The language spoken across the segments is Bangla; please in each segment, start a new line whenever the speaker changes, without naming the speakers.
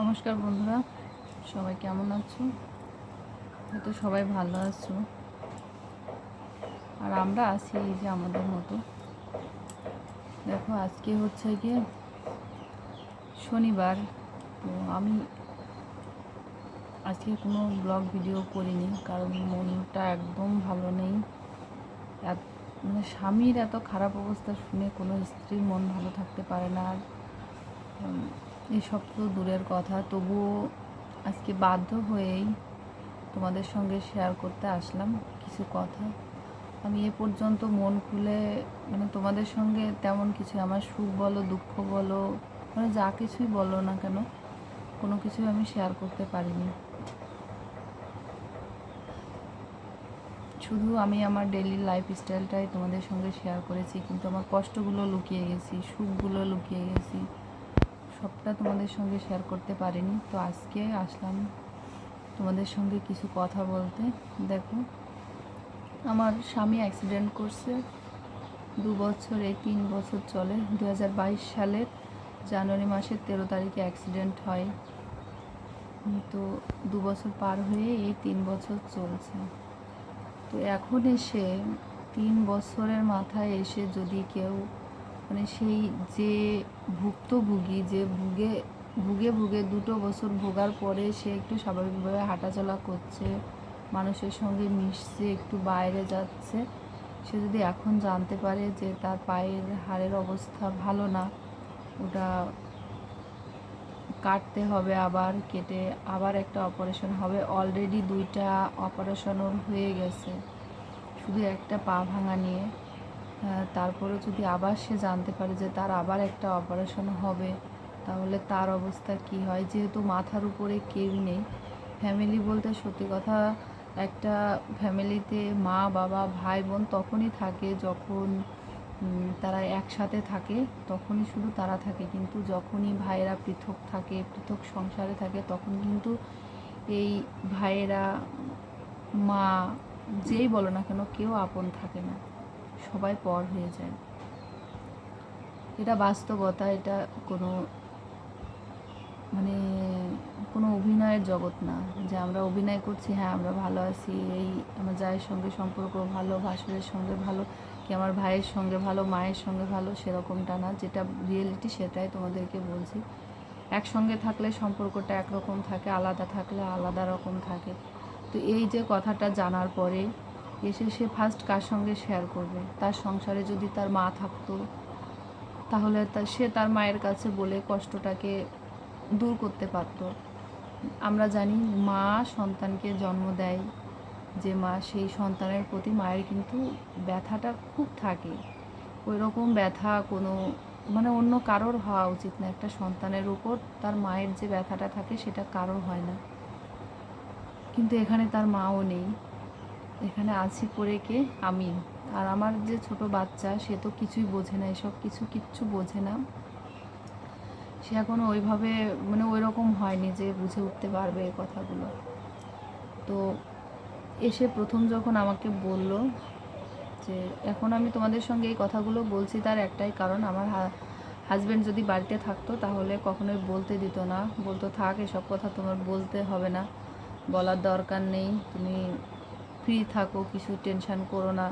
নমস্কার বন্ধুরা। সবাই কেমন আছো? হয়তো সবাই ভালো আছো। আর আমরা আছি এই যে আমাদের মতো। দেখো, আজকে হচ্ছে গিয়ে শনিবার। তো আমি আজকে কোনো ব্লগ ভিডিও করিনি, কারণ মনটা একদম ভালো নেই। মানে স্বামীর এত খারাপ অবস্থা শুনে কোনো স্ত্রীর মন ভালো থাকতে পারে না। আর এসব তো দূরের কথা। তবুও আজকে বাধ্য হয়েই তোমাদের সঙ্গে শেয়ার করতে আসলাম কিছু কথা। আমি এ পর্যন্ত মন খুলে মানে তোমাদের সঙ্গে তেমন কিছু, আমার সুখ বলো, দুঃখ বলো মানে যা কিছুই বলো না কেন, কোনো কিছুই আমি শেয়ার করতে পারিনি। শুধু আমি আমার ডেলি লাইফ স্টাইলটাই তোমাদের সঙ্গে শেয়ার করেছি, কিন্তু আমার কষ্টগুলো লুকিয়ে গেছি, সুখগুলো লুকিয়ে গেছি। সবটা তোমাদের সঙ্গে শেয়ার করতে পারিনি। তো আজকে আসলাম তোমাদের সঙ্গে কিছু কথা বলতে। দেখো, আমার স্বামী অ্যাক্সিডেন্ট করছে। দু বছর এই তিন বছর চলে। দু হাজার বাইশ সালের জানুয়ারি মাসের তেরো তারিখে অ্যাক্সিডেন্ট হয়। তো দু বছর পার হয়ে এই তিন বছর চলছে। তো এখন এসে তিন বছরের মাথায় এসে যদি কেউ মানে সেই যে ভুক্তভোগী, যে ভুগে ভুগে ভুগে দুটো বছর ভোগার পরে সে একটু স্বাভাবিকভাবে হাঁটাচলা করছে, মানুষের সঙ্গে মিশছে, একটু বাইরে যাচ্ছে। সে যদি এখন জানতে পারে যে তার পায়ের হাড়ের অবস্থা ভালো না, ওটা কাটতে হবে, আবার কেটে আবার একটা অপারেশন হবে। অলরেডি দুইটা অপারেশন হয়ে গেছে, শুধু একটা পা ভাঙা নিয়ে। তারপরে যদি আবার সে জানতে পারে যে তার আবার একটা অপারেশন হবে, তাহলে তার অবস্থা কি হয়? যেহেতু মাথার উপরে কেউ নেই। ফ্যামিলি বলতে সত্যি কথা, একটা ফ্যামিলিতে মা, বাবা, ভাই, বোন তখনই থাকে যখন তারা একসাথে থাকে, তখনই শুধু তারা থাকে। কিন্তু যখনই ভাইয়েরা পৃথক থাকে, পৃথক সংসারে থাকে, তখন কিন্তু এই ভাইয়েরা, মা, যেই বলো না কেন, কেউ আপন থাকে না। সবাই পর হয়ে যায়। এটা বাস্তবতা, এটা কোনো মানে কোনো অভিনয়ের জগৎ না। যে আমরা অভিনয় করছি হ্যাঁ আমরা ভালো আছি, এই আমার জায়ের সঙ্গে সম্পর্ক ভালো, ভাসুরের সঙ্গে ভালো, কি আমার ভাইয়ের সঙ্গে ভালো, মায়ের সঙ্গে ভালো, সেরকমটা না। যেটা রিয়েলিটি সেটাই তোমাদেরকে বলছি। একসঙ্গে থাকলে সম্পর্কটা একরকম থাকে, আলাদা থাকলে আলাদা রকম থাকে। তো এই যে কথাটা জানার পরে এসে সে ফার্স্ট কার সঙ্গে শেয়ার করবে? তার সংসারে যদি তার মা থাকতো, তাহলে তা, সে তার মায়ের কাছে বলে কষ্টটাকে দূর করতে পারতো। আমরা জানি মা সন্তানকে জন্ম দেয়, যে মা সেই সন্তানের প্রতি মায়ের কিন্তু ব্যথাটা খুব থাকে। ওই রকম ব্যথা কোনো মানে অন্য কারোর হওয়া উচিত না। একটা সন্তানের উপর তার মায়ের যে ব্যথাটা থাকে, সেটা কারোর হয় না। কিন্তু এখানে তার মাও নেই। এখানে আছি পড়ে কে? আমি। আর আমার যে ছোট বাচ্চা, সে তো কিছুই বোঝে না, এসব কিছু কিচ্ছু বোঝে না। সে এখনও ওইভাবে মানে ওই রকম হয়নি যে বুঝে উঠতে পারবে এই কথাগুলো। তো এসে প্রথম যখন আমাকে বলল যে, এখন আমি তোমাদের সঙ্গে এই কথাগুলো বলছি, তার একটাই কারণ, আমার হাজব্যান্ড যদি বাড়িতে থাকতো, তাহলে কখনোই বলতে দিত না। বলতো, থাক, এসব কথা তোমার বলতে হবে না। বলার দরকার নেই। তুমি ফ্রি থাকো, কিছু টেনশান করো না,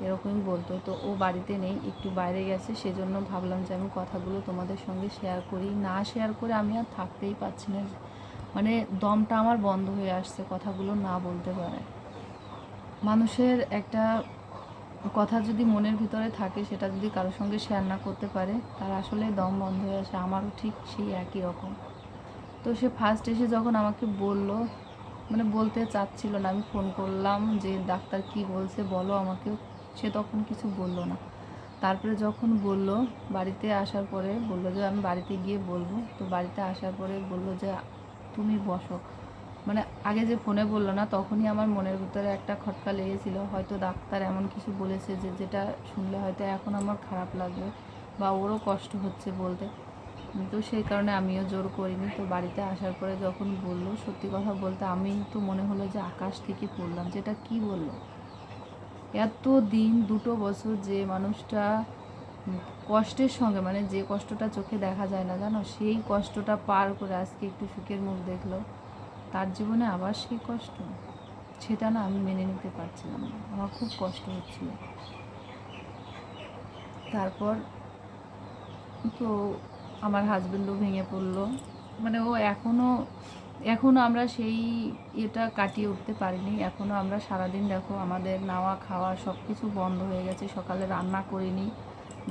এরকমই বলতো। তো ও বাড়িতে নেই, একটু বাইরে গেছে, সেজন্য ভাবলাম যে আমি কথাগুলো তোমাদের সঙ্গে শেয়ার করি। না শেয়ার করে আমি আর থাকতেই পারছি না। মানে দমটা আমার বন্ধ হয়ে আসছে, কথাগুলো না বলতে পারে। মানুষের একটা কথা যদি মনের ভিতরে থাকে, সেটা যদি কারোর সঙ্গে শেয়ার না করতে পারে, তার আসলে দম বন্ধ হয়ে আসে। আমারও ঠিক সেই একই রকম। তো সে ফার্স্ট এসে যখন আমাকে বলল মানে বলতে চাচ্ছিল না। আমি ফোন করলাম যে, ডাক্তার কি বলছে বলো আমাকে সে তখন কিছু বলল না। তারপরে যখন বলল, বাড়িতে আসার পরে বলল যে, আমি বাড়িতে গিয়ে বলব। তো বাড়িতে আসার পরে বলল যে, তুমি বসো। মানে আগে যে ফোনে বলল না, তখনই আমার মনের ভিতরে একটা খটকা লেগেছিল। হয়তো ডাক্তার এমন কিছু বলেছে যে, যেটা শুনলে হয়তো এখন আমার খারাপ লাগবে বা ওরও কষ্ট হচ্ছে বলতে। তো সেই কারণে আমিও জোর করিনি। তো বাড়িতে আসার পরে যখন বলল, সত্যি কথা বলতে আমি তো মনে হলো যে আকাশ থেকে পড়লাম যেটা কি বলল? এত দিন, দুটো বছর যে মানুষটা কষ্টের সঙ্গে মানে যে কষ্টটা চোখে দেখা যায় না, জানো? সেই কষ্টটা পার করে আজকে একটু সুখের মুখ দেখল। তার জীবনে আবার সেই কষ্ট? সেটা না আমি মেনে নিতে পারছিলাম না। আমার খুব কষ্ট হচ্ছিল। তারপর তো আমার হাজবেন্ডও ভেঙে পড়ল। মানে ও এখনও এখনও আমরা সেই এটা কাটিয়ে উঠতে পারিনি। এখনও আমরা সারাদিন দেখো আমাদের নাওয়া, খাওয়া সব কিছু বন্ধ হয়ে গেছে। সকালে রান্না করিনি।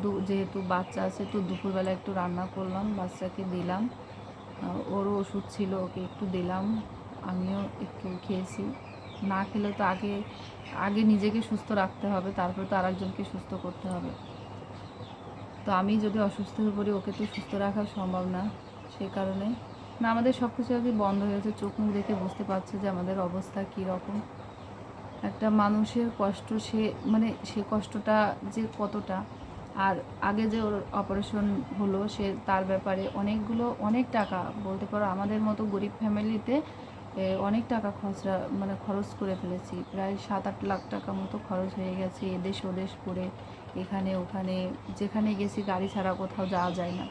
দু, যেহেতু বাচ্চা আছে তো দুপুরবেলা একটু রান্না করলাম, বাচ্চাকে দিলাম। ওরও ওষুধ ছিল, ওকে একটু দিলাম। আমিও একটু খেয়েছি। না খেলে তো আগে আগে নিজেকে সুস্থ রাখতে হবে, তারপর তো আরেকজনকে সুস্থ করতে হবে। তো আমি যদি অসুস্থ হয়ে পড়ি, ওকে তো সুস্থ রাখা সম্ভব না। সেই কারণে। না, আমাদের সব কিছু কি বন্ধ হয়েছে চোখ মুখ দেখে বুঝতে পারছে যে আমাদের অবস্থা কী রকম। একটা মানুষের কষ্ট, সে মানে সে কষ্টটা যে কতটা। আর আগে যে ওর অপারেশন হলো, সে তার ব্যাপারে অনেকগুলো, অনেক টাকা। বলতে পারো, আমাদের মতো গরিব ফ্যামিলিতে অনেক টাকা খরচা মানে খরচ করে ফেলেছি। প্রায় সাত আট লাখ টাকা মতো খরচ হয়ে গেছে এদেশ ওদেশ করে, এখানে ওখানে, যেখানে গেছি গাড়ি ছাড়া কোথাও যাওয়া যায় না।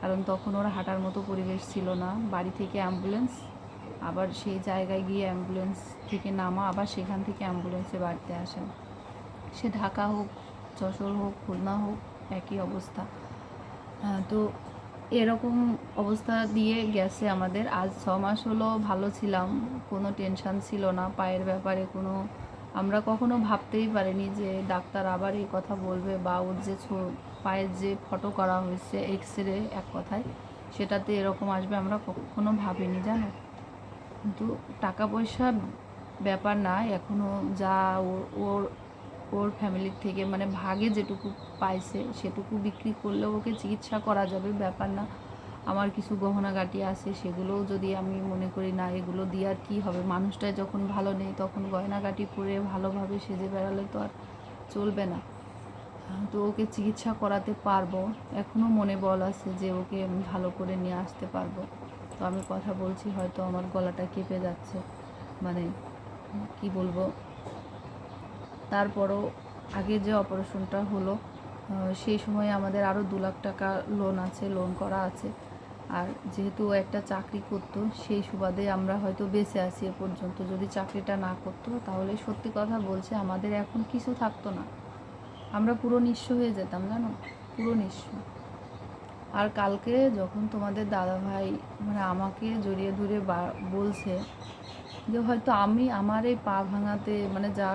কারণ তখন ওরা হাঁটার মতো পরিবেশ ছিল না। বাড়ি থেকে অ্যাম্বুলেন্স, আবার সেই জায়গায় গিয়ে অ্যাম্বুলেন্স থেকে নামা, আবার সেখান থেকে অ্যাম্বুলেন্সে বাড়িতে আসা। সে ঢাকা হোক, যশোর হোক, খুলনা হোক, একই অবস্থা। তো এরকম অবস্থা দিয়ে গেছে আমাদের। আজ ছ মাস হলো ভালো ছিলাম, কোনো টেনশন ছিল না। পায়ের ব্যাপারে কোনো, আমরা কখনো ভাবতেই পারিনি যে ডাক্তার আবার এই কথা বলবে বা ওর যে পায়ের যে ফটো করা হয়েছে এক্স রে এক কথায়, সেটাতে এরকম আসবে আমরা কখনো ভাবিনি, জানো? কিন্তু টাকা পয়সা ব্যাপার না এখনও যা ওর- ওর ফ্যামিলির থেকে মানে ভাগে যেটুকু পাইছে সেটুকু বিক্রি করলেও ওকে চিকিৎসা করা যাবে, ব্যাপার না। আমার কিছু গহনাগাটি আছে, সেগুলোও যদি আমি মনে করি, না, এগুলো দিয়ে আর কী হবে? মানুষটা যখন ভালো নেই, তখন গয়নাগাটি পরে ভালোভাবে সেজে বেড়ালে তো আর চলবে না। তো ওকে চিকিৎসা করাতে পারব। এখনও মনে বল আছে যে ওকে আমি ভালো করে নিয়ে আসতে পারব। তো আমি কথা বলছি, হয়তো আমার গলাটা কেঁপে যাচ্ছে। মানে কি বলব? তারপরও আগে যে অপারেশনটা হলো সেই সময় আমাদের আরও দু লাখ টাকা লোন আছে লোন করা আছে। আর যেহেতু একটা চাকরি করতো, সেই সুবাদে আমরা হয়তো বেঁচে আছি এ পর্যন্ত। যদি চাকরিটা না করতো, তাহলে সত্যি কথা বলছে আমাদের এখন কিছু থাকতো না। আমরা পুরো নিঃস্ব হয়ে যেতাম, জানো? পুরো নিঃস্ব। আর কালকে যখন তোমাদের দাদা ভাই মানে আমাকে জড়িয়ে ধরে বলছে যে হয়তো আমি আমার এই পা ভাঙাতে মানে যা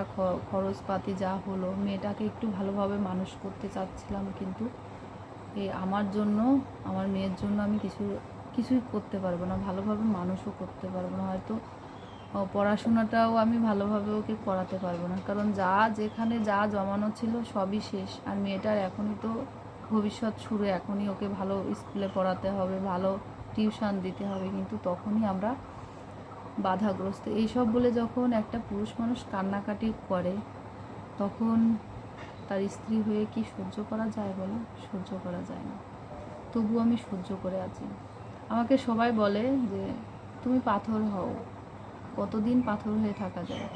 খরচপাতি যা হলো, মেয়েটাকে একটু ভালোভাবে মানুষ করতে চাচ্ছিলাম কিন্তু এই আমার জন্য, আমার মেয়ের জন্য আমি কিছু, কিছুই করতে পারব না, ভালোভাবে মানুষও করতে পারব না, হয়তো পড়াশোনাটাও আমি ভালোভাবে ওকে করাতে পারব না। কারণ যা, যেখানে যা জমানো ছিল সবই শেষ, আর মেয়েটার এখনই তো ভবিষ্যৎ শুরু, এখনই ওকে ভালো স্কুলে পড়াতে হবে, ভালো টিউশন দিতে হবে, কিন্তু তখনই আমরা বাধাগ্রস্ত। এইসব বলে যখন একটা পুরুষ মানুষ কান্নাকাটি করে, তখন তার স্ত্রী হয়ে কি সহ্য করা যায় বলো? সহ্য করা যায় না। তবু আমি সহ্য করে আছি। আমাকে সবাই বলে যে, তুমি পাথর হও। কতদিন পাথর হয়ে থাকা যায়?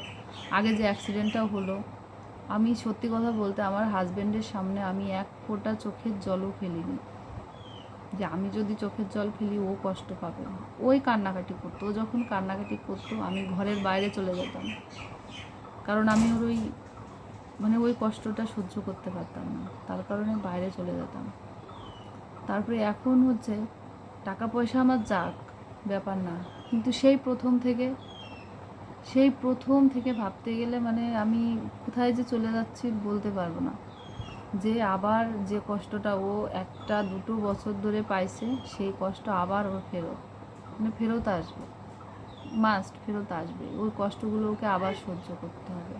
আগে যে অ্যাক্সিডেন্টটা হলো, আমি সত্যি কথা বলতে আমার হাজব্যান্ডের সামনে আমি এক ফোঁটা চোখের জলও ফেলিনি। যে আমি যদি চোখের জল ফেলি, ও কষ্ট পাবে ওই কান্নাকাটি করতো। ও যখন কান্নাকাটি করতো, আমি ঘরের বাইরে চলে যেতাম। কারণ আমি ওর ওই মানে ওই কষ্টটা সহ্য করতে পারতাম না। তার কারণে বাইরে চলে যেতাম। তারপরে এখন হচ্ছে টাকা পয়সা আমার যাক, ব্যাপার না। কিন্তু সেই প্রথম থেকে, সেই প্রথম থেকে ভাবতে গেলে মানে আমি কোথায় যে চলে যাচ্ছি বলতে পারব না। যে আবার যে কষ্টটা ও একটা দুটো বছর ধরে পাইছে সেই কষ্ট আবার ওর ফেরত মানে ফেরত আসবে। মাস্ট ফেরত আসবে। ওই কষ্টগুলো ওকে আবার সহ্য করতে হবে।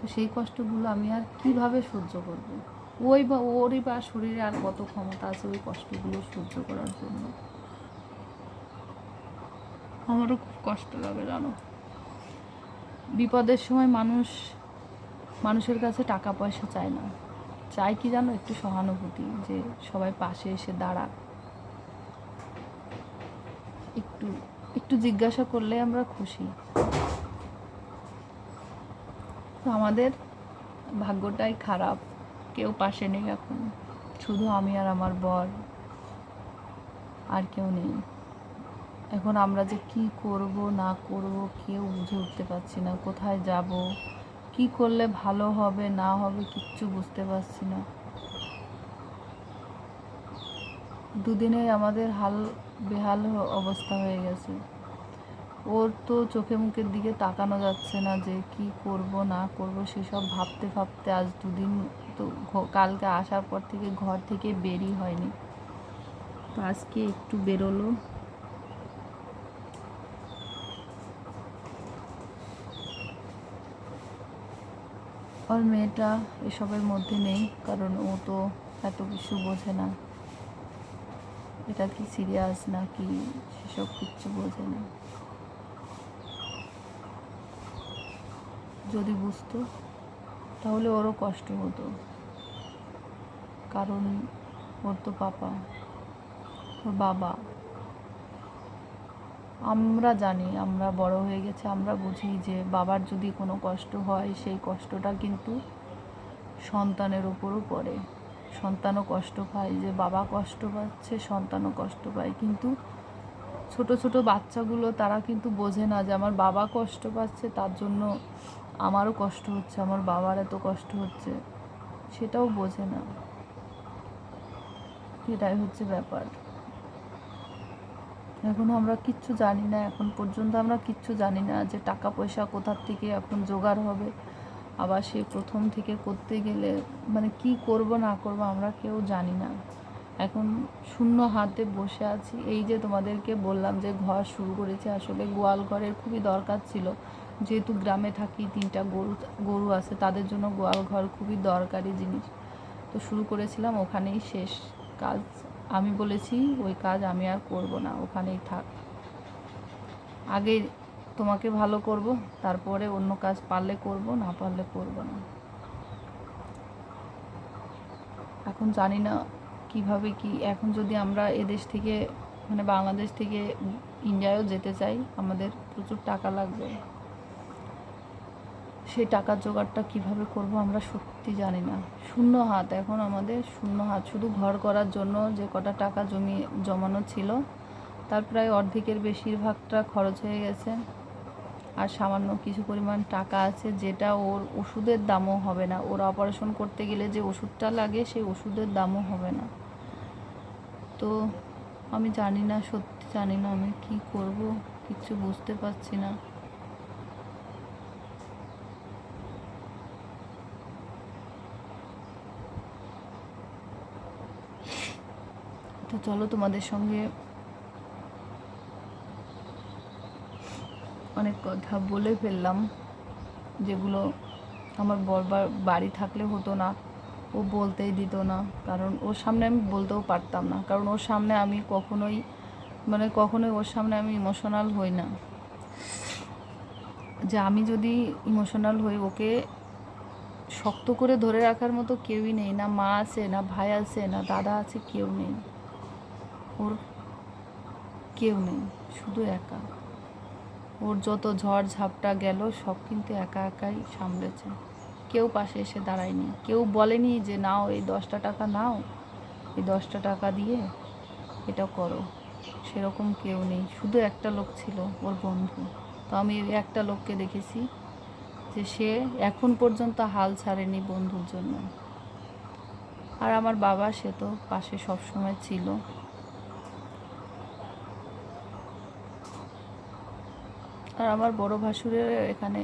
তো সেই কষ্টগুলো আমি আর কীভাবে সহ্য করব? ওই বা ওরই বা শরীরে আর কত ক্ষমতা আছে ওই কষ্টগুলো সহ্য করার জন্য? আমারও খুব কষ্ট লাগে জানো? বিপদের সময় মানুষ মানুষের কাছে টাকা পয়সা চায় না। চাই কি জানো একটু সহানুভূতি, যে সবাই পাশে এসে দাঁড়াক। একটু একটু জিজ্ঞাসা করলে আমরা খুশি। তো আমাদের ভাগ্যটাই খারাপ, কেউ পাশে নেই এখন। শুধু আমি আর আমার বর, আর কেউ নেই। এখন আমরা যে কি করব, না করব, কেউ বুঝে উঠতে পারছি না, কোথায় যাব কি করলে ভালো হবে, না হবে কিচ্ছু বুঝতে পারছি না। দুদিনে আমাদের হাল বেহাল অবস্থা হয়ে গেছে। ওর তো চোখে মুখের দিকে তাকানো যাচ্ছে না যে কি করব, না করব, সেসব ভাবতে ভাবতে আজ দুদিন তো কালকে আসার পর থেকে ঘর থেকে বেরই হয়নি। তো আজকে একটু বেরোলো। ওর মেয়েটা এসবের মধ্যে নেই, কারণ ও তো এত কিছু বোঝে না। এটা কি সিরিয়াস না কি সেসব কিচ্ছু বোঝে না। যদি বুঝতো, তাহলে ওরও কষ্ট হতো। কারণ ওর তো পাপা, ওর বাবা। আমরা জানি, আমরা বড় হয়ে গেছে, আমরা বুঝি যে বাবার যদি কোনো কষ্ট হয়, সেই কষ্টটা কিন্তু সন্তানের উপরও পড়ে। সন্তানও কষ্ট পায় যে বাবা কষ্ট পাচ্ছে, সন্তানও কষ্ট পায়। কিন্তু ছোট ছোট বাচ্চাগুলো তারা কিন্তু বোঝে না যে আমার বাবা কষ্ট পাচ্ছে, তার জন্য আমারও কষ্ট হচ্ছে, আমার বাবার এত কষ্ট হচ্ছে। সেটাও বোঝে না। এটাই হচ্ছে ব্যাপার। এখন আমরা কিচ্ছু জানি না, এখন পর্যন্ত আমরা কিচ্ছু জানি না যে টাকা পয়সা কোথার থেকে এখন জোগাড় হবে। আবার সে প্রথম থেকে করতে গেলে মানে কি করব, না করব আমরা কেউ জানি না। এখন শূন্য হাতে বসে আছি। এই যে তোমাদেরকে বললাম যে ঘর শুরু করেছে, আসলে গোয়াল ঘরের খুবই দরকার ছিল। যেহেতু গ্রামে থাকি, তিনটা গরু গরু আছে, তাদের জন্য গোয়াল ঘর খুবই দরকারি জিনিস। তো শুরু করেছিলাম, ওখানেই শেষ কাজ। আমি বলেছি, ওই কাজ আমি আর করব না, ওখানেই থাক। আগে তোমাকে ভালো করব, তারপরে অন্য কাজ পারলে করব, না পারলে করব না। এখন জানি না কীভাবে কি, এখন যদি আমরা এদেশ থেকে মানে বাংলাদেশ থেকে ইন্ডিয়ায়ও যেতে চাই, আমাদের প্রচুর টাকা লাগবে। সেই টাকার জোগাড়টা কীভাবে করব আমরা সত্যি জানি না। শূন্য হাত এখন আমাদের, শূন্য হাত। শুধু ঘর করার জন্য যে কটা টাকা জমি, জমানো ছিল, তার প্রায় অর্ধেকের বেশিরভাগটা খরচ হয়ে গেছে। আর সামান্য কিছু পরিমাণ টাকা আছে যেটা ওর ওষুধের দামও হবে না। ওর অপারেশন করতে গেলে যে ওষুধটা লাগে, সেই ওষুধের দামও হবে না। তো আমি জানি না, সত্যি জানি না আমি কি করব, কিছু বুঝতে পারছি না। তো চলো তোমাদের সঙ্গে অনেক কথা বলে ফেললাম, যেগুলো আমার বরবার বাড়ি থাকলে হতো না। ও বলতেই দিত না, কারণ ওর সামনে আমি বলতেও পারতাম না। কারণ ওর সামনে আমি কখনোই মানে কখনোই ওর সামনে আমি ইমোশনাল হই না। যে আমি যদি ইমোশনাল হই, ওকে শক্ত করে ধরে রাখার মতো কেউই নেই। না মা আছে, না ভাই আছে, না দাদা আছে, কেউ নেই। ওর কেউ নেই, শুধু একা। ওর যত ঝড় ঝাপটা গেল, সব কিন্তু একা একাই সামলেছে। কেউ পাশে এসে দাঁড়ায়নি। কেউ বলেনি যে, নাও, এই দশটা টাকা নাও। এই দশটা টাকা দিয়ে এটা করো। সেরকম কেউ নেই। শুধু একটা লোক ছিল ওর বন্ধু। তো আমি একটা লোককে দেখেছি যে, সে এখন পর্যন্ত হাল ছাড়েনি বন্ধুর জন্য। আর আমার বাবা, সে তো পাশে সব সময় ছিল। আর আমার বড় ভাসুরের এখানে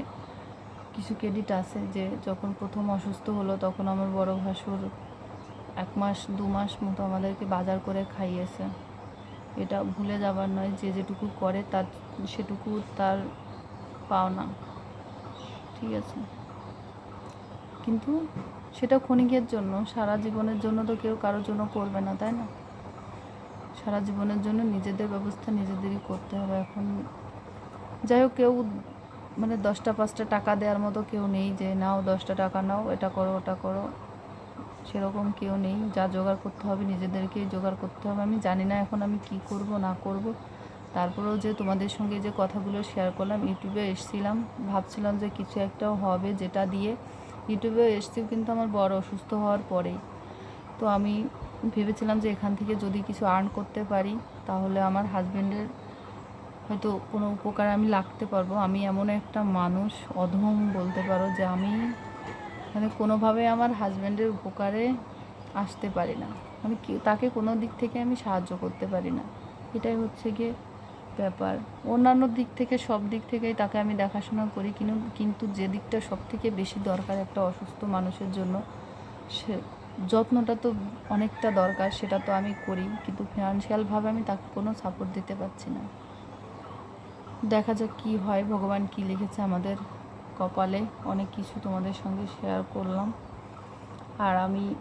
কিছু ক্রেডিট আছে যে যখন প্রথম অসুস্থ হলো তখন আমার বড় ভাসুর এক মাস, দু মাস মতো আমাদেরকে বাজার করে খাইয়েছে। এটা ভুলে যাবার নয়, যে যেটুকু করে তার, সেটুকু তার পাওনা। ঠিক আছে? কিন্তু সেটা ক্ষণিকের জন্য, সারা জীবনের জন্য তো কেউ কারোর জন্য করবে না, তাই না? সারা জীবনের জন্য নিজেদের ব্যবস্থা নিজেদেরই করতে হবে। এখন যাই হোক, কেউ মানে দশটা, পাঁচটা টাকা দেওয়ার মতো কেউ নেই যে, নাও দশটা টাকা, নাও, এটা করো, ওটা করো। সেরকম কেউ নেই। যা জোগাড় করতে হবে নিজেদেরকেই জোগাড় করতে হবে। আমি জানি না এখন আমি কি করব, না করব। তারপরেও যে তোমাদের সঙ্গে যে কথাগুলো শেয়ার করলাম, ইউটিউবে এসেছিলাম। ভাবছিলাম যে কিছু একটা হবে যেটা দিয়ে ইউটিউবে এসেছি কিন্তু আমার বড় অসুস্থ হওয়ার পরেই। তো আমি ভেবেছিলাম যে এখান থেকে যদি কিছু আর্ন করতে পারি, তাহলে আমার হাজব্যান্ডের হয়তো কোনো উপকার আমি লাগতে পারব। আমি এমন একটা মানুষ, অধম বলতে পারো, যে আমি মানে কোনোভাবে আমার হাজব্যান্ডের উপকারে আসতে পারি না। মানে তাকে কোনো দিক থেকে আমি সাহায্য করতে পারি না। এটাই হচ্ছে গিয়ে ব্যাপার। অন্যান্য দিক থেকে, সব দিক থেকেই তাকে আমি দেখাশোনা করি কিন্তু কিন্তু যে দিকটা সব থেকে বেশি দরকার একটা অসুস্থ মানুষের জন্য, সে যত্নটা তো অনেকটা দরকার, সেটা তো আমি করি, কিন্তু ফিনান্সিয়ালভাবে আমি তাকে কোনো সাপোর্ট দিতে পারছি না। দেখা যাক কি হয়। ভগবান কি লিখেছে আমাদের কপালে। অনেক কিছু তোমাদের সঙ্গে শেয়ার করলাম। আর আমি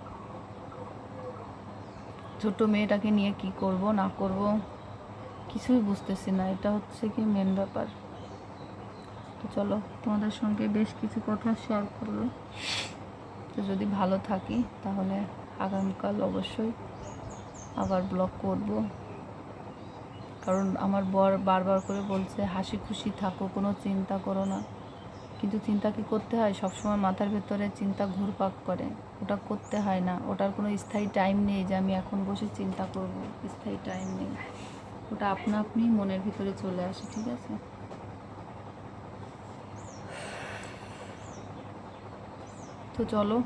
ছোট মেয়েটাকে নিয়ে কি করব, না করব, কিছুই বুঝতেছি না। এটা হচ্ছে কি মেন ব্যাপার। তো চলো, তোমাদের সঙ্গে বেশ কিছু কথা শেয়ার করল তো যদি ভালো থাকি, তাহলে আগামীকাল অবশ্যই আবার ব্লগ করব। কারণ আমার বর বারবার করে বলছে, হাসি খুশি থাকো, কোনো চিন্তা করো না। কিন্তু চিন্তা কি করতে হয়? সবসময় মাথার ভেতরে চিন্তা ঘুরপাক করে। ওটা করতে হয় না। ওটার কোনো স্থায়ী টাইম নেই যে আমি এখন বসে চিন্তা করব। স্থায়ী টাইম নেই। ওটা আপনা আপনি মনের ভিতরে চলে আসে, ঠিক আছে? তো চলো।